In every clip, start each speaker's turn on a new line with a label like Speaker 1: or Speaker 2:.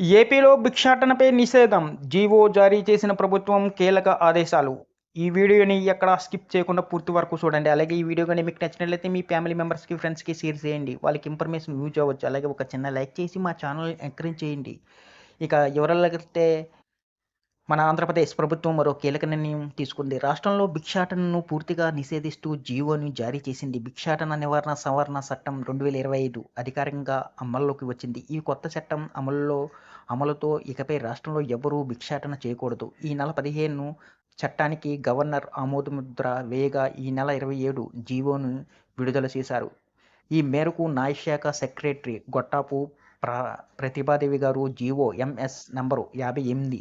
Speaker 1: ఏపీలో భిక్షాటనపై నిషేధం. జీవో జారీ చేసిన ప్రభుత్వం కీలక ఆదేశాలు. ఈ వీడియోని ఎక్కడ స్కిప్ చేయకుండా పూర్తి వరకు చూడండి. అలాగే ఈ వీడియో కానీ మీకు నచ్చినట్లయితే మీ ఫ్యామిలీ మెంబర్స్కి ఫ్రెండ్స్కి షేర్ చేయండి. వాళ్ళకి ఇన్ఫర్మేషన్ యూజ్ అవ్వచ్చు. అలాగే ఒక చిన్న లైక్ చేసి మా ఛానల్ ఎంకరేజ్ చేయండి. ఇక ఎవరైతే మన ఆంధ్రప్రదేశ్ ప్రభుత్వం మరో కీలక నిర్ణయం తీసుకుంది. రాష్ట్రంలో భిక్షాటనను పూర్తిగా నిషేధిస్తూ జీవోని జారీ చేసింది. భిక్షాటన నివారణ సవరణ చట్టం రెండు వేల ఇరవై ఐదు అధికారికంగా అమల్లోకి వచ్చింది. ఈ కొత్త చట్టం అమలులో అమలుతో ఇకపై రాష్ట్రంలో ఎవరూ భిక్షాటన చేయకూడదు. ఈ నెల పదిహేను చట్టానికి గవర్నర్ ఆమోదముద్ర వేయగా ఈ నెల ఇరవై ఏడు జీవోను విడుదల చేశారు. ఈ మేరకు న్యాయశాఖ సెక్రటరీ గొట్టాపు ప్ర ప్రతిభాదేవి గారు జీవో ఎంఎస్ నంబరు యాభై ఎనిమిది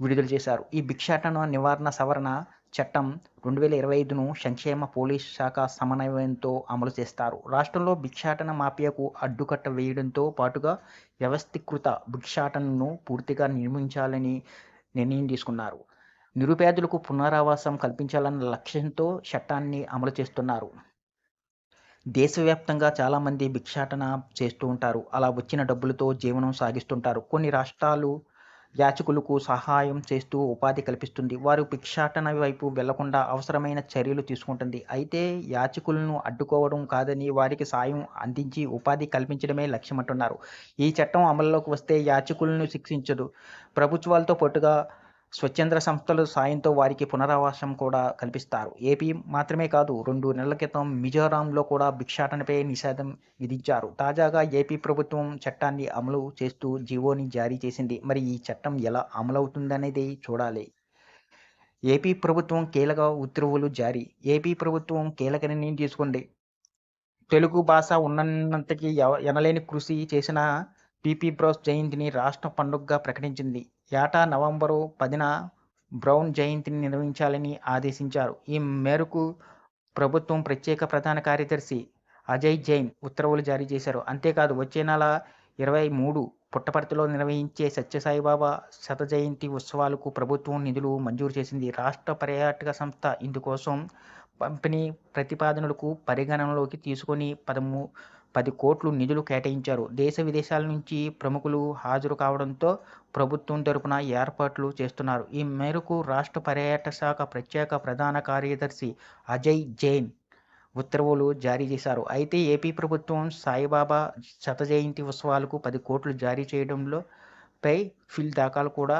Speaker 1: విడుదల చేశారు. ఈ భిక్షాటన నివారణ సవరణ చట్టం రెండు వేల ఇరవై ఐదును సంక్షేమ పోలీస్ శాఖ సమన్వయంతో అమలు చేస్తారు. రాష్ట్రంలో భిక్షాటన మాఫియాకు అడ్డుకట్ట వేయడంతో పాటుగా వ్యవస్థీకృత భిక్షాటనను పూర్తిగా నిర్మించాలని నిర్ణయం తీసుకున్నారు. నిరుపేదలకు పునరావాసం కల్పించాలన్న లక్ష్యంతో చట్టాన్ని అమలు చేస్తున్నారు. దేశవ్యాప్తంగా చాలామంది భిక్షాటన చేస్తూ ఉంటారు. అలా వచ్చిన డబ్బులతో జీవనం సాగిస్తుంటారు. కొన్ని రాష్ట్రాలు యాచకులకు సహాయం చేస్తూ ఉపాధి కల్పిస్తుంది. వారు భిక్షాటన వైపు వెళ్ళకుండా అవసరమైన చర్యలు తీసుకుంటుంది. అయితే యాచకులను అడ్డుకోవడం కాదని వారికి సాయం అందించి ఉపాధి కల్పించడమే లక్ష్యమంటున్నారు. ఈ చట్టం అమల్లోకి వస్తే యాచకులను శిక్షించదు. ప్రభుత్వాలతో పాటుగా స్వచ్ఛంద సంస్థల సాయంతో వారికి పునరావాసం కూడా కల్పిస్తారు. ఏపీ మాత్రమే కాదు రెండు నెలల క్రితం మిజోరాంలో కూడా భిక్షాటనపై నిషేధం విధించారు. తాజాగా ఏపీ ప్రభుత్వం చట్టాన్ని అమలు చేస్తూ జీవోని జారీ చేసింది. మరి ఈ చట్టం ఎలా అమలవుతుందనేది చూడాలి. ఏపీ ప్రభుత్వం కీలక ఉత్తర్వులు జారీ. ఏపీ ప్రభుత్వం కీలక నిర్ణయం తీసుకుంది. తెలుగు భాష ఉన్నంతకి ఎవ- ఎనలేని కృషి చేసిన పీపీ బ్రోస్ జయంతిని రాష్ట్ర పండుగగా ప్రకటించింది. ఏటా నవంబరు పదిన బ్రౌన్ జయంతిని నిర్వహించాలని ఆదేశించారు. ఈ మేరకు ప్రభుత్వం ప్రత్యేక ప్రధాన కార్యదర్శి అజయ్ జైన్ ఉత్తర్వులు జారీ చేశారు. అంతేకాదు వచ్చే నెల ఇరవై మూడు పుట్టపర్తిలో నిర్వహించే సత్యసాయిబాబా శత జయంతి ఉత్సవాలకు ప్రభుత్వం నిధులు మంజూరు చేసింది. రాష్ట్ర పర్యాటక సంస్థ ఇందుకోసం పంపిణీ ప్రతిపాదనలకు పరిగణనలోకి తీసుకొని పదమూ పది కోట్లు నిధులు కేటాయించారు. దేశ విదేశాల నుంచి ప్రముఖులు హాజరు కావడంతో ప్రభుత్వం తరపున ఏర్పాట్లు చేస్తున్నారు. ఈ మేరకు రాష్ట్ర పర్యాటక శాఖ ప్రత్యేక ప్రధాన కార్యదర్శి అజయ్ జైన్ ఉత్తర్వులు జారీ చేశారు. అయితే ఏపీ ప్రభుత్వం సాయిబాబా శత జయంతి ఉత్సవాలకు పది కోట్లు జారీ చేయడంలో పై ఫిల్ దాఖలు కూడా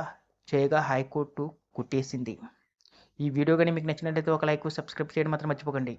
Speaker 1: చేయగా హైకోర్టు కొట్టేసింది. ఈ వీడియో కానీ మీకు నచ్చినట్లయితే ఒక లైక్ సబ్స్క్రైబ్ చేయడం మాత్రం మర్చిపోకండి.